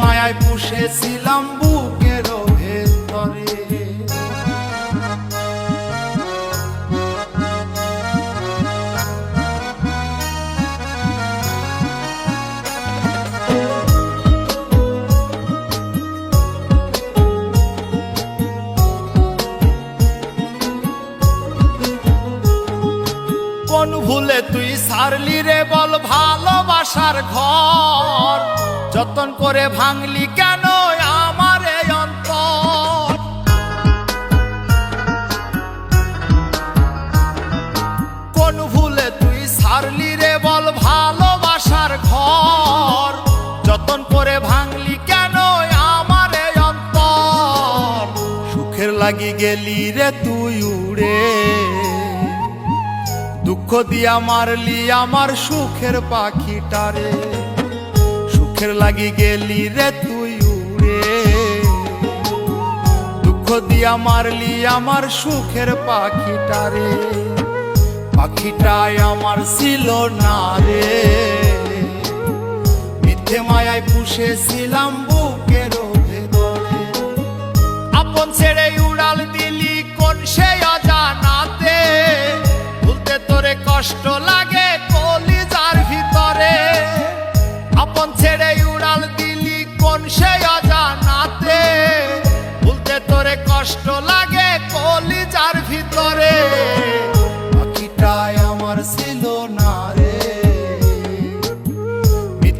মায়ায় পুষেছিলাম ভুলে তুই সারলি রে বল ভালোবাসার ঘর। যতন করে ভাঙলি কেন আমার অন্তর? কোন ভুলে তুই সারলি রে বল ভালোবাসার ঘর? যতন করে ভাঙলি কেন আমার অন্তর? সুখের লাগি গেলি রে তুই উড়ে। দুঃখ দিয়া মারলি আমার সুখের পাখিটারে সুখের লাগি গেলি রে তুই উড়ে। দুঃখ দিয়া মারলি আমার সুখের পাখিটারে পাখিটায় আমার ছিল না রে। মিথ্যে মায়ায় পুষেছিলাম